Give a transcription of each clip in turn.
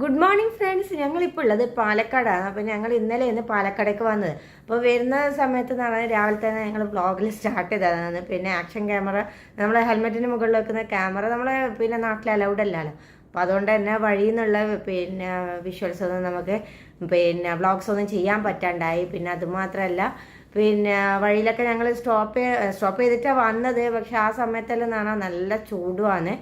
Good morning friends ഞങ്ങളിപ്പോൾ ഉള്ളത് പാലക്കാടാണ്. അപ്പോൾ ഞങ്ങൾ ഇന്നലെ ഇന്ന് പാലക്കാടേക്ക് വന്നത്. അപ്പോൾ വരുന്ന സമയത്ത് എന്നാണ് രാവിലെ തന്നെ ഞങ്ങൾ വ്ളോഗിൽ സ്റ്റാർട്ട് ചെയ്തതാണ്. പിന്നെ ആക്ഷൻ ക്യാമറ നമ്മൾ ഹെൽമെറ്റിന് മുകളിൽ വെക്കുന്ന ക്യാമറ നമ്മളെ പിന്നെ നാട്ടിൽ അലൗഡ് അല്ലല്ലോ. അപ്പോൾ അതുകൊണ്ട് തന്നെ വഴിയിൽ നിന്നുള്ള പിന്നെ വിഷ്വൽസ് ഒന്നും നമുക്ക് പിന്നെ വ്ളോഗ്സ് ഒന്നും ചെയ്യാൻ പറ്റാണ്ടായി. പിന്നെ അതുമാത്രമല്ല പിന്നെ വഴിയിലൊക്കെ ഞങ്ങൾ സ്റ്റോപ്പ് സ്റ്റോപ്പ് ചെയ്തിട്ടാണ് വന്നത്. പക്ഷെ ആ സമയത്തെല്ലാം എന്നാണ് നല്ല ചൂടുമാണ്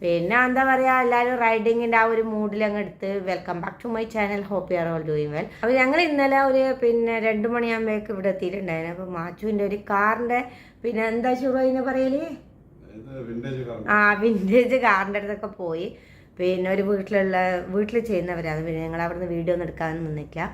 പിന്നെ എന്താ പറയുക എല്ലാവരും റൈഡിങ്ങിന്റെ ആ ഒരു മൂഡിൽ അങ്ങ് എടുത്ത് welcome back to my channel hope you are all doing well അപ്പോൾ ഞങ്ങൾ ഇന്നലെ ഒരു പിന്നെ രണ്ട് മണിയാകുമ്പോഴേക്ക് ഇവിടെ എത്തിയിട്ടുണ്ടായിരുന്നു. അപ്പോൾ മാച്ചുവിന്റെ ഒരു കാറിന്റെ പിന്നെ എന്താ ചുറു അതിനെ പറയൽ ആ വിന്റേജ് കാർ ആ വിന്റേജ് കാറിന്റെ അടുത്തൊക്കെ പോയി. പിന്നെ ഒരു വീട്ടിലുള്ള വീട്ടിൽ ചെയ്യുന്നവരാണ് പിന്നെ ഞങ്ങൾ അവിടുന്ന് വീഡിയോ ഒന്നും എടുക്കാൻ നിന്നിട്ടില്ല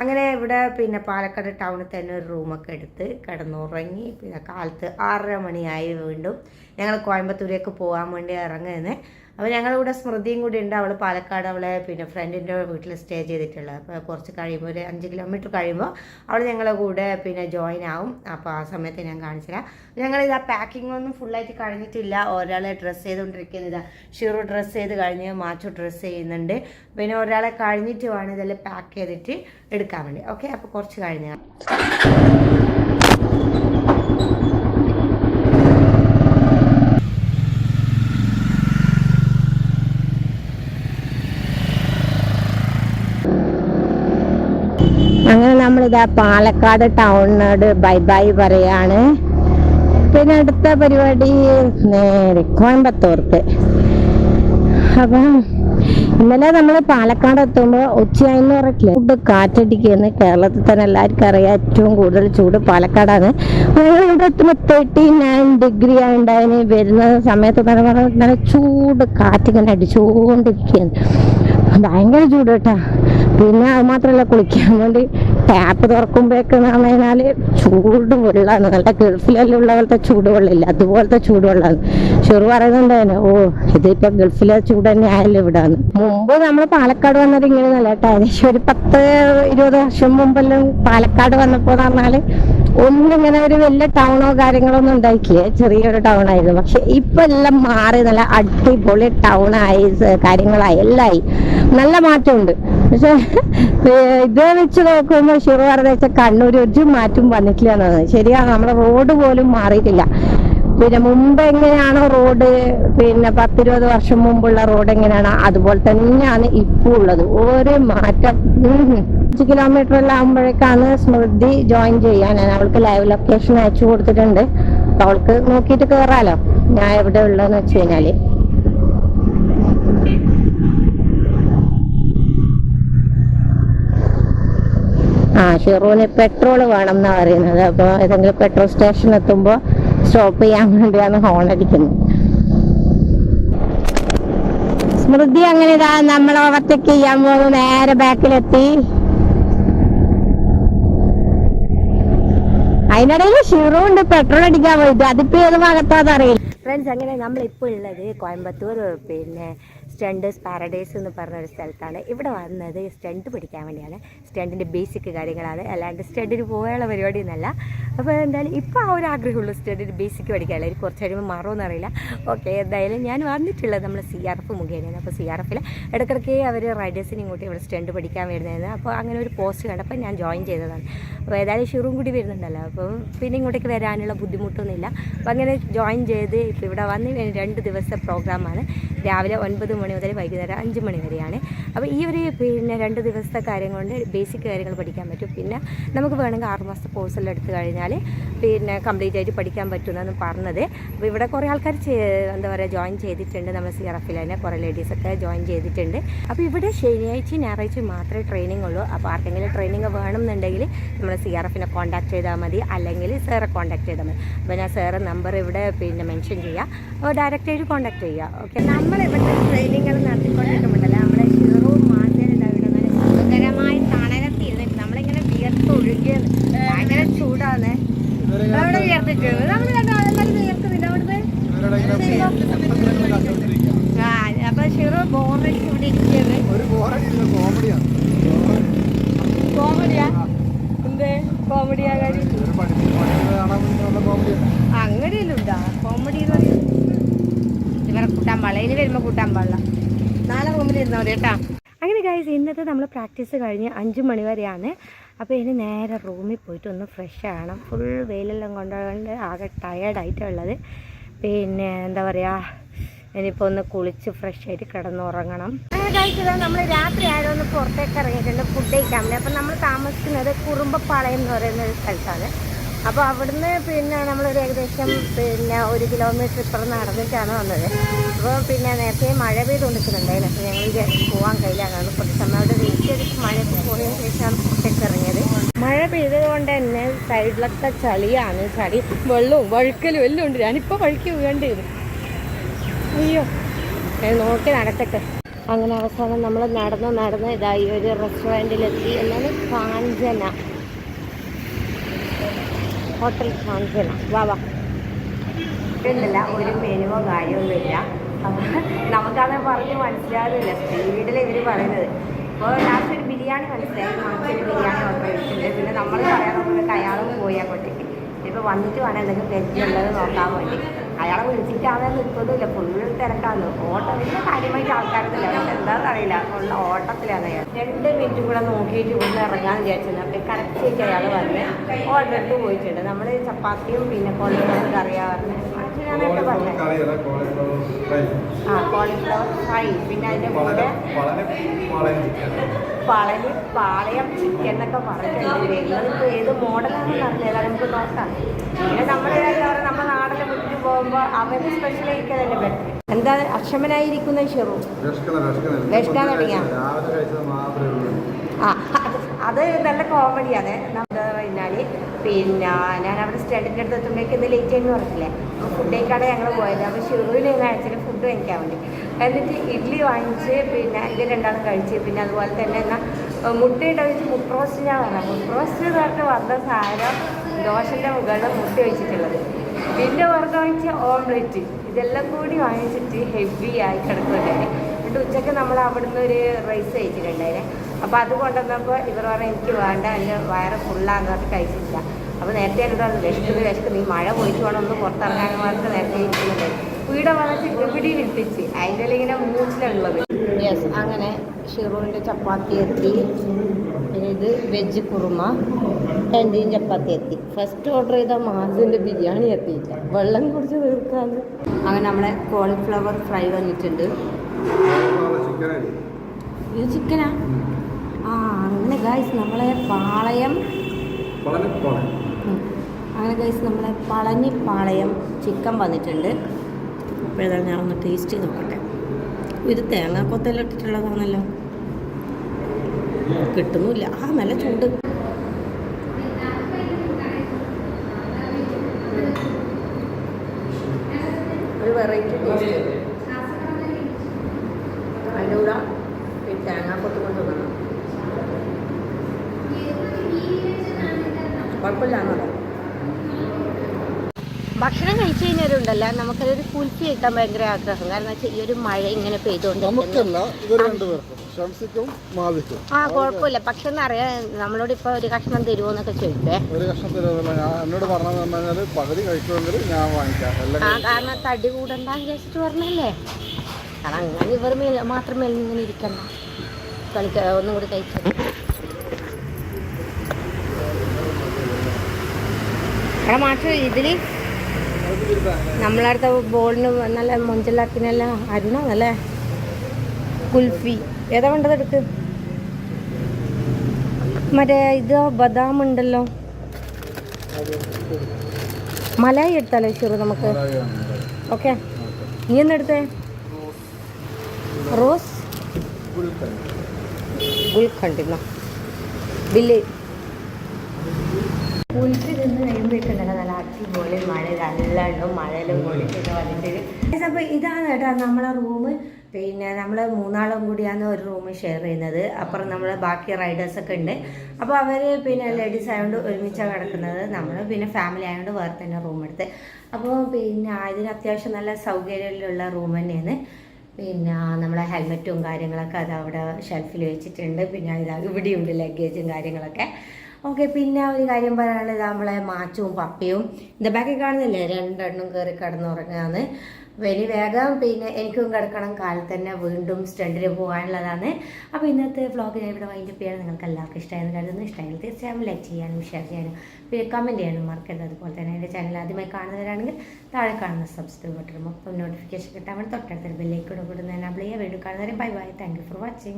അങ്ങനെ ഇവിടെ പിന്നെ പാലക്കാട് ടൗണിൽ തന്നെ ഒരു റൂമൊക്കെ എടുത്ത് കിടന്നുറങ്ങി. പിന്നെ കാലത്ത് ആറര മണിയായി വീണ്ടും ഞങ്ങൾ കോയമ്പത്തൂരേക്ക് പോകാൻ വേണ്ടി ഇറങ്ങുന്നത് അപ്പോൾ ഞങ്ങളുടെ കൂടെ സ്മൃതിയും കൂടി ഉണ്ട്. അവൾ പാലക്കാട് അവളെ പിന്നെ ഫ്രണ്ടിന്റെ വീട്ടിൽ സ്റ്റേ ചെയ്തിട്ടുള്ളത് അപ്പോൾ കുറച്ച് കഴിയുമ്പോൾ ഒരു അഞ്ച് കിലോമീറ്റർ കഴിയുമ്പോൾ അവൾ ഞങ്ങളുടെ കൂടെ പിന്നെ ജോയിൻ ആവും. അപ്പോൾ ആ സമയത്ത് ഞാൻ കാണിച്ചുതരാം ഞങ്ങളിത് ആ പാക്കിംഗ് ഒന്നും ഫുള്ളായിട്ട് കഴിഞ്ഞിട്ടില്ല. ഒരാളെ ഡ്രസ്സ് ചെയ്തുകൊണ്ടിരിക്കുന്നത് ഷിറു ഡ്രസ്സ് ചെയ്ത് കഴിഞ്ഞ് മാച്ചു ഡ്രസ്സ് ചെയ്യുന്നുണ്ട്. പിന്നെ ഒരാളെ കഴിഞ്ഞിട്ട് വേണം ഇതെല്ലാം പാക്ക് ചെയ്തിട്ട് എടുക്കാൻ വേണ്ടി. ഓക്കെ അപ്പോൾ കുറച്ച് കഴിഞ്ഞ് നമ്മളിതാ പാലക്കാട് ടൗണിനോട് ബൈ ബൈ പറയാണ്. പിന്നെ അടുത്ത പരിപാടി നേരെ കോയമ്പത്തൂർക്ക്. അപ്പം ഇന്നലെ നമ്മൾ പാലക്കാട് എത്തുമ്പോൾ ഉച്ചയായെന്ന് പറഞ്ഞിട്ടില്ല ഫുഡ് കാറ്റടിക്കുന്നു കേരളത്തിൽ തന്നെ എല്ലാവർക്കും അറിയാം. ഏറ്റവും കൂടുതൽ ചൂട് പാലക്കാടാണ്. ഇവിടെ എത്തുമ്പോൾ തേർട്ടി നയൻ ഡിഗ്രി ആയിട്ടുണ്ടായിന് വരുന്ന സമയത്ത് നല്ല ചൂട് കാറ്റിങ്ങനെ അടിച്ചുകൊണ്ടിരിക്കുകയാണ് ഭയങ്കര ചൂട് കേട്ടാ. പിന്നെ അത് മാത്രമല്ല കുളിക്കാൻ വേണ്ടി ടാപ്പ് തുറക്കുമ്പോഴേക്ക് പറഞ്ഞാൽ ചൂട് വെള്ളമാണ്. നല്ല ഗൾഫിലെല്ലാം ഉള്ള പോലത്തെ ചൂട് വെള്ളമില്ല. അതുപോലത്തെ ചൂട് വെള്ളമാണ്. ഷെറു പറയുന്നുണ്ടായിരുന്നു ഓ ഇതിപ്പോ ഗൾഫിലെ ചൂട് തന്നെ ആയല്ലോ ഇവിടെ മുമ്പ് നമ്മൾ പാലക്കാട് വന്നത് ഇങ്ങനെ നല്ല ഏകദേശം ഒരു പത്ത് ഇരുപത് വർഷം മുമ്പെല്ലാം പാലക്കാട് വന്നപ്പോ പറഞ്ഞാൽ ഒന്നും ഇങ്ങനെ ഒരു വലിയ ടൗണോ കാര്യങ്ങളോ ഒന്നും ഉണ്ടാക്കിയ ചെറിയൊരു ടൗൺ ആയിരുന്നു. പക്ഷെ ഇപ്പൊ എല്ലാം മാറി നല്ല അടിപൊളി ടൗൺ ആയി കാര്യങ്ങളായി എല്ലായി നല്ല മാറ്റമുണ്ട്. പക്ഷെ ഇത് വെച്ച് നോക്കുമ്പോൾ ഷിറു പറഞ്ഞ വെച്ചാൽ കണ്ണൂർ ഒരു മാറ്റം വന്നിട്ടില്ല എന്നാണ്. ശരിയാണ് നമ്മുടെ റോഡ് പോലും മാറിയിട്ടില്ല. പിന്നെ മുമ്പ് എങ്ങനെയാണോ റോഡ് പിന്നെ പത്തിരുപത് വർഷം മുമ്പുള്ള റോഡ് എങ്ങനെയാണോ അതുപോലെ തന്നെയാണ് ഇപ്പോൾ ഉള്ളത്. ഒരു മാറ്റം. അഞ്ച് കിലോമീറ്റർ എല്ലാം ആകുമ്പോഴേക്കാണ് സ്മൃതി ജോയിൻ ചെയ്യാൻ ഞാൻ അവൾക്ക് ലൈവ് ലൊക്കേഷൻ അയച്ചു കൊടുത്തിട്ടുണ്ട്. അപ്പൊ അവൾക്ക് നോക്കിയിട്ട് കേറാലോ. ഞാൻ എവിടെ ഉള്ളതെന്ന് വെച്ച് കഴിഞ്ഞാൽ. ആ ഷെറൂന് പെട്രോൾ വേണം എന്നാ പറയുന്നത്. അപ്പോൾ ഏതെങ്കിലും പെട്രോൾ സ്റ്റേഷൻ എത്തുമ്പോ സ്റ്റോപ്പ് ചെയ്യാൻ വേണ്ടിയാണ് ഹോൺ അടിക്കുന്നത്. സ്മൃതി അങ്ങനെ ഇതാ നമ്മൾ ഓവർടേക്ക് ചെയ്യാൻ പോകുന്നു. നേരെ ബാക്കിലെത്തി അതിനിടയിൽ ഷിറുണ്ട് പെട്രോൾ അടിക്കാൻ പോയിട്ട് അതിപ്പോ ഏത് ഭാഗത്താന്ന് അറിയില്ല. ഫ്രണ്ട്സ് അങ്ങനെ നമ്മൾ ഇപ്പോൾ ഉള്ളത് കോയമ്പത്തൂർ പിന്നെ സ്റ്റണ്ടേഴ്സ് പാരഡൈസ് എന്ന് പറഞ്ഞ ഒരു സ്ഥലത്താണ്. ഇവിടെ വന്നത് സ്റ്റണ്ട് പഠിക്കാൻ വേണ്ടിയാണ്. സ്റ്റണ്ടിന്റെ ബേസിക് കാര്യങ്ങളാണ്. അല്ലാണ്ട് സ്റ്റണ്ടിന് പോകാനുള്ള പരിപാടി എന്നല്ല അപ്പോൾ എന്തായാലും ഇപ്പോൾ ആ ഒരു ആഗ്രഹമുള്ളൂ സ്റ്റണ്ടിന്റെ ബേസിക് പഠിക്കാനുള്ള. ഒരു കുറച്ച് കഴിയുമ്പോൾ മാറുമെന്ന് അറിയില്ല ഓക്കെ എന്തായാലും ഞാൻ വന്നിട്ടുള്ളത് നമ്മൾ സി ആർ എഫ് മുഖേനയാണ്. അപ്പോൾ സി ആർ എഫിൽ ഇടയ്ക്കിടയ്ക്ക് അവർ റൈഡേഴ്സിന് ഇങ്ങോട്ട് ഇവിടെ സ്റ്റണ്ട് പഠിക്കാൻ വരുന്നതായിരുന്നു. അപ്പോൾ അങ്ങനെ ഒരു പോസ്റ്റ് കണ്ടപ്പോൾ ഞാൻ ജോയിൻ ചെയ്തതാണ്. അപ്പോൾ ഏതായാലും ഷുറും കൂടി വരുന്നുണ്ടല്ലോ. അപ്പോൾ പിന്നെ ഇങ്ങോട്ടേക്ക് വരാനുള്ള ബുദ്ധിമുട്ടൊന്നുമില്ല. അപ്പോൾ അങ്ങനെ ജോയിൻ ചെയ്ത് ഇപ്പോൾ ഇവിടെ വന്ന് രണ്ട് ദിവസത്തെ പ്രോഗ്രാമാണ്. രാവിലെ ഒൻപത് മണി മുതൽ വൈകുന്നേരം അഞ്ച് മണി വരെയാണ്. അപ്പോൾ ഈ ഒരു പിന്നെ രണ്ട് ദിവസത്തെ കാര്യം കൊണ്ട് ബേസിക് കാര്യങ്ങൾ പഠിക്കാൻ പറ്റും. പിന്നെ നമുക്ക് വേണമെങ്കിൽ ആറ് മാസത്തെ കോഴ്സെല്ലാം എടുത്തു കഴിഞ്ഞാൽ പിന്നെ കംപ്ലീറ്റ് ആയിട്ട് പഠിക്കാൻ പറ്റുമെന്നാണ് പറഞ്ഞത്. അപ്പോൾ ഇവിടെ കുറേ ആൾക്കാർ എന്താ പറയുക ജോയിൻ ചെയ്തിട്ടുണ്ട്. നമ്മൾ സി ആർ എഫിൽ തന്നെ കുറേ ലേഡീസൊക്കെ ജോയിൻ ചെയ്തിട്ടുണ്ട്. അപ്പോൾ ഇവിടെ ശനിയാഴ്ച ഞായറാഴ്ച മാത്രമേ ട്രെയിനിങ് ഉള്ളൂ. അപ്പോൾ ആർക്കെങ്കിലും ട്രെയിനിങ് വേണമെന്നുണ്ടെങ്കിൽ നമ്മൾ സി ആർ എഫിനെ കോൺടാക്ട് ചെയ്താൽ മതി. അല്ലെങ്കിൽ സാറെ കോൺടാക്ട് ചെയ്താൽ മതി. അപ്പോൾ ഞാൻ സാറെ നമ്പർ ഇവിടെ പിന്നെ മെൻഷൻ ചെയ്യാം. അപ്പോൾ ഡയറക്റ്റ് ആയിട്ട് കോൺടാക്ട് ചെയ്യുക ഓക്കെ നമ്മൾ ഇവിടെ ട്രെയിനിങ്ങൾ നടത്തിക്കൊണ്ടിരിക്കുന്നുണ്ടല്ലോ? നമ്മുടെ ഷിറവും മാറ്റേണ്ട ഇവിടെ നല്ല സുന്ദരമായി തണലത്തിരുന്നിട്ട് നമ്മളിങ്ങനെ വിയർത്ത് ഒഴുകിയത് ഭയങ്കര ചൂടാണ്. അവിടെ വിയർത്തിട്ട് നമ്മൾ എല്ലാവരും വിയർക്കുന്നില്ല അവിടുന്ന് ആ അപ്പൊ ഷിറു ബോറടിച്ച് ഇവിടെ ഇരിക്കുന്നത് ഒരു ബോറടില്ല കോമഡിയാണ്. കോമഡിയാ? എന്ത്? കോമഡിയാ കാര്യം? അങ്ങനെയല്ലുണ്ടാ കോമഡി എന്ന് പറയുന്നത് കൂട്ടാൻ പാടില്ല. ഇനി വരുമ്പോൾ കൂട്ടാൻ പാടില്ല. നാളെ റൂമിൽ ഇരുന്നാ മതി കേട്ടോ. അങ്ങനെ ഗൈസ് ഇന്നത്തെ നമ്മൾ പ്രാക്ടീസ് കഴിഞ്ഞ് അഞ്ച് മണി വരെയാണ്. അപ്പോൾ ഇനി നേരെ റൂമിൽ പോയിട്ട് ഒന്ന് ഫ്രഷ് ആകണം ഫുൾ വെയിലെല്ലാം കൊണ്ടുകൊണ്ട് ആകെ ടയേർഡായിട്ടുള്ളത് പിന്നെ എന്താ പറയുക ഇനിയിപ്പോൾ ഒന്ന് കുളിച്ച് ഫ്രഷ് ആയിട്ട് കിടന്നുറങ്ങണം. കഴിച്ചത് നമ്മൾ രാത്രി ആയാലും ഒന്ന് പുറത്തേക്ക് ഇറങ്ങിയിട്ടുണ്ട്. ഫുഡ് കഴിക്കാൻ വേണ്ടി. അപ്പം നമ്മൾ താമസിക്കുന്നത് കുറുമ്പപ്പാളയം എന്ന് പറയുന്ന ഒരു സ്ഥലത്താണ്. അപ്പോൾ അവിടുന്ന് പിന്നെ നമ്മളൊരു ഏകദേശം പിന്നെ ഒരു കിലോമീറ്റർ ഇപ്പുറം നടന്നിട്ടാണ് വന്നത്. അപ്പോൾ പിന്നെ നേരത്തെ മഴ പെയ്തുകൊണ്ടിരിക്കുന്നുണ്ടായിരുന്നു. അപ്പോൾ ഞങ്ങൾ വിചാരിച്ചു പോകാൻ കഴിയില്ല. കാരണം കുറച്ച് സമയം അവിടെ വെയിറ്റ് മഴയൊക്കെ പോയതിന് ശേഷമാണ് പുറത്തേക്ക് ഇറങ്ങിയത് മഴ പെയ്തത് കൊണ്ട് തന്നെ സൈഡിലൊക്കെ ചളിയാണ്. ചളി വെള്ളവും വഴുക്കലും എല്ലാം ഉണ്ട്. ഞാനിപ്പോൾ വഴുക്കി വീഴേണ്ടി വരും അയ്യോ നോക്കി നടക്കട്ടെ. അങ്ങനെ അവസാനം നമ്മൾ നടന്ന് നടന്ന് ഇതായി ഒരു റെസ്റ്റോറന്റിലെത്തി എന്നാണ് കാഞ്ചന. ഹോട്ടൽ കാഞ്ചന വാ വാ. ഇല്ല ഒരു മെനുവോ കാര്യമൊന്നുമില്ല. നമുക്കത് പറഞ്ഞ് മനസ്സിലാകുന്നില്ല സ്പീഡിൽ ഇവർ പറയുന്നത്. അപ്പോൾ ലാസ്റ്റ് ഒരു ബിരിയാണി മനസ്സിലായി. നമുക്കൊരു ബിരിയാണി ഓർഡർ ചെയ്തിട്ടുണ്ട്. പിന്നെ നമ്മൾ പറയാൻ നോക്കുന്നത് അയാളും പോയി അങ്ങോട്ടേക്ക് ഇപ്പോൾ വന്നിട്ട് വേണം എന്തെങ്കിലും തെറ്റുള്ളത് നോക്കാൻ വേണ്ടി. അയാളെ വിളിച്ചിട്ട് അവൻ നിൽക്കുന്നില്ല ഫുള്ള് തിരക്കാണ്. ഓട്ടം വലിയ കാര്യമായിട്ട് ആൾക്കാരത്തില്ല പക്ഷെ എന്താണെന്ന് അറിയില്ല ഫുള്ള് ഓട്ടത്തിലാണ് അയാൾ. രണ്ട് മിനിറ്റ് കൂടെ നോക്കിയിട്ട് ഇവിടുന്ന് ഇറങ്ങാൻ വിചാരിച്ചത് കറക്റ്റായിട്ട് അയാൾ ഓർഡർ എടുത്ത് പോയിട്ടുണ്ട്. നമ്മൾ ചപ്പാത്തിയും പിന്നെ കോളിഫ്ലവർ കറിയാ ഞാനൊക്കെ പറഞ്ഞത് ആ കോളിഫ്ലവർ ഫ്രൈ പിന്നെ അതിന്റെ കൂടെ പളനി പാളയം ചിക്കൻ എന്നൊക്കെ പറഞ്ഞിട്ടുണ്ട്. നിങ്ങളിപ്പോൾ ഏത് മോഡലാണെന്ന് അറിയില്ല നമുക്ക് നോക്കാം. പിന്നെ നമ്മുടെ നമ്മുടെ നാടിനെ വിട്ടിട്ട് പോകുമ്പോൾ അവർ സ്പെഷ്യൽ കഴിക്കാനല്ലേ പറ്റും എന്താ അക്ഷമനായിരിക്കുന്ന ഷെറു? വിശക്കണ തുടങ്ങിയ? ആ അത് നല്ല കോമഡിയാണ് നമ്മുടെ കഴിഞ്ഞാൽ പിന്നെ ഞാൻ അവിടെ സ്റ്റഡിന്റെ അടുത്ത് എത്തുമ്പോഴേക്ക് ഇന്ന് ലേറ്റ് ആയെന്ന് പറഞ്ഞില്ലേ അപ്പോൾ ഫുഡ് ഞങ്ങൾ പോയത്. അപ്പോൾ ഷുറൂയിൽ നിന്ന് അയച്ചിട്ട് ഫുഡ് വാങ്ങിക്കാൻ വേണ്ടി. എന്നിട്ട് ഇഡ്ഡലി വാങ്ങിച്ച് പിന്നെ ഇത് രണ്ടാളും കഴിച്ച്. പിന്നെ അതുപോലെ തന്നെ എന്നാൽ മുട്ടയുടെ വെച്ച് മുട്ട റോസ്റ്റ് ഞാൻ പറഞ്ഞു മുട്ട റോസ്റ്റ് എന്ന് പറഞ്ഞിട്ട് വന്ന സാധനം ദോശന്റെ മുകളിൽ മുട്ട വെച്ചിട്ടുള്ളത്. പിന്നെ പുറത്ത് വാങ്ങിച്ച ഓംലെറ്റ് ഇതെല്ലാം കൂടി വാങ്ങിച്ചിട്ട് ഹെവി ആയി കിടക്കുന്നുണ്ടായിരുന്നു എന്നിട്ട് ഉച്ചയ്ക്ക് നമ്മൾ അവിടുന്ന് ഒരു റൈസ് കഴിച്ചിട്ടുണ്ടായിരുന്നു അപ്പോൾ അത് കൊണ്ടുവന്നപ്പോൾ ഇവർ പറഞ്ഞു എനിക്ക് വേണ്ട എന്റെ വയറ് ഫുള്ളാന്ന് പറഞ്ഞ് കഴിച്ചില്ല. അപ്പോൾ നേരത്തെ എന്നോട് വിശക്കുന്നു വിശക്കുന്നു ഈ മഴ പോയിട്ട് വേണം ഒന്ന് പുറത്തിറങ്ങാൻ പറഞ്ഞിട്ട് നേരത്തെ ഇരിക്കുന്നുണ്ട്. വീട് വന്നിട്ട് ഇവിടെ വിൽപ്പിച്ച് അതിന്റെ ഇങ്ങനെ മൂച്ചിലുള്ളത്. യെസ് അങ്ങനെ ഷിറൂവിന്റെ ചപ്പാത്തി എത്തി. പിന്നെ ഇത് വെജ് കുറുമ എന്റെയും ചപ്പാത്തി എത്തി. ഫസ്റ്റ് ഓർഡർ ചെയ്ത മാസിന്റെ ബിരിയാണി എത്തിയില്ല. വെള്ളം കുടിച്ച് തീർക്കാന്ന്. അങ്ങനെ നമ്മളെ കോളിഫ്ലവർ ഫ്രൈ വന്നിട്ടുണ്ട്. ഇത് ചിക്കനാ ആ അങ്ങനെ ഗൈസ് നമ്മളെ പാളയം. അങ്ങനെ ഗൈസ് നമ്മളെ പളനി പാളയം ചിക്കൻ വന്നിട്ടുണ്ട്. അപ്പോൾ ഏതാണ് ഞാൻ ഒന്ന് ടേസ്റ്റ് ചെയ്ത് നോക്കട്ടെ. ഇത് തേങ്ങാക്കൊത്തലിട്ടിട്ടുള്ളതാണല്ലോ കൊത്തെല്ലാം ഇട്ടിട്ടുള്ളതാണല്ലോ. കിട്ടുന്നില്ല. ആ നല്ല ചൂട്. ഒരു വെറൈറ്റി ടേസ്റ്റ് അതിന്റെ കൂടെ ഈ തേങ്ങാക്കൊത്ത് കൊണ്ട് തിന്നണം കുഴപ്പമില്ലാന്നല്ലോ ഭക്ഷണം കഴിച്ചു കഴിഞ്ഞവരുണ്ടല്ലോ. നമുക്കതൊരു കുൽഫി കിട്ടാൻ ഭയങ്കര ആഗ്രഹം. കാരണം വെച്ചാൽ ഈ ഒരു മഴ ഇങ്ങനെ പെയ്തുകൊണ്ട് ആ കുഴപ്പമില്ല. പക്ഷെ എന്നറിയാം നമ്മളോട് ഇപ്പൊ ഒരു കഷ്ണം തരുമോ എന്നൊക്കെ ചോദിച്ചേ. ഒരു കഷ്ണം എന്നോട് പറഞ്ഞതെന്ന് പറഞ്ഞു കഴിഞ്ഞാൽ പകുതി കഴിക്കുമെങ്കിൽ ഞാൻ വാങ്ങിക്കാം. ആ കാരണം തടി കൂടണ്ടെന്ന് വിചാരിച്ചിട്ട് പറഞ്ഞല്ലേ? കാരണം അങ്ങനെ ഇവർ മേൽ മാത്രം മേലിൽ ഇങ്ങനെ ഇരിക്കണ്ട. കളിക്ക ഒന്നും കൂടി കഴിച്ചു. എടാ മാഷ് ഇതിൽ നമ്മളടുത്ത ബോളിന് നല്ല മൊഞ്ചലാക്കിനല്ല അരുണാന്നല്ലേ? കുൽഫി. ഏതാ വേണ്ടത് എടുക്ക്? മറ്റേ ഇത് ബദാം ഉണ്ടല്ലോ മലായി എടുത്താലോ ഷുറു നമുക്ക്? ഓക്കെ. നീ എന്നെടുത്തേ റോസ്? ഗുൽഖണ്ടിന്നോ ബില്ല്. കുളിച്ച് നിന്ന് കഴിയുമ്പോഴേക്കുണ്ടല്ലോ നല്ല അടിപൊളി മഴ നല്ലോണം മഴയിലും കുളിച്ചൊക്കെ വന്നിട്ട് അപ്പോൾ ഇതാണ് കേട്ടോ നമ്മളെ റൂം പിന്നെ നമ്മൾ മൂന്നാളും കൂടിയാണ് ഒരു റൂം ഷെയർ ചെയ്യുന്നത്. അപ്പുറം നമ്മൾ ബാക്കി റൈഡേഴ്സൊക്കെ ഉണ്ട്. അപ്പോൾ അവർ പിന്നെ ലേഡീസ് ആയതുകൊണ്ട് ഒരുമിച്ചാണ് കിടക്കുന്നത്. നമ്മൾ പിന്നെ ഫാമിലി ആയതുകൊണ്ട് വേറെ തന്നെ റൂം എടുത്ത്. അപ്പോൾ പിന്നെ ഇതിന് അത്യാവശ്യം നല്ല സൗകര്യമുള്ള റൂം തന്നെയാണ്. പിന്നെ നമ്മളെ ഹെൽമെറ്റും കാര്യങ്ങളൊക്കെ അത് അവിടെ ഷെൽഫിൽ വെച്ചിട്ടുണ്ട്. പിന്നെ ഇതാ ഇവിടെയുണ്ട് ലഗേജും കാര്യങ്ങളൊക്കെ. ഓക്കെ പിന്നെ ഒരു കാര്യം പറയാനുള്ളത് നമ്മളെ മാച്ചും പപ്പയും. ഇതിന്റെ ബാക്കി കാണുന്നില്ലേ? രണ്ടെണ്ണം കയറി കിടന്നുറങ്ങാന്ന് വലിയ വേഗം പിന്നെ എനിക്കും കിടക്കണം. കാലത്ത് തന്നെ വീണ്ടും സ്റ്റണ്ടിന് പോകാനുള്ളതാണ്. അപ്പോൾ ഇന്നത്തെ വ്ളോഗ് ഞാൻ ഇവിടെ വൈൻഡപ്പ് ചെയ്യാൻ നിങ്ങൾക്ക് എല്ലാവർക്കും ഇഷ്ടമായെന്ന് കരുതുന്നു. ഇഷ്ടമായാലും തീർച്ചയായും ലൈക്ക് ചെയ്യാനും ഷെയർ ചെയ്യാനും പിന്നെ കമന്റ് ചെയ്യാനും മറക്കരുത്. അതുപോലെ തന്നെ എന്റെ ചാനൽ ആദ്യമായി കാണുന്നവരാണെങ്കിൽ താഴെ കാണുന്ന സബ്സ്ക്രൈബ് ബട്ടണും അപ്പം നോട്ടിഫിക്കേഷൻ കിട്ടാൻ വേണ്ടി തൊട്ടടുത്തൊരു ബെല്ലേക്ക് ഇടപെടുന്നതിനാണ് അപ്ലൈ ചെയ്യുക. വീണ്ടും കാണുന്നവരെ bye bye thank for watching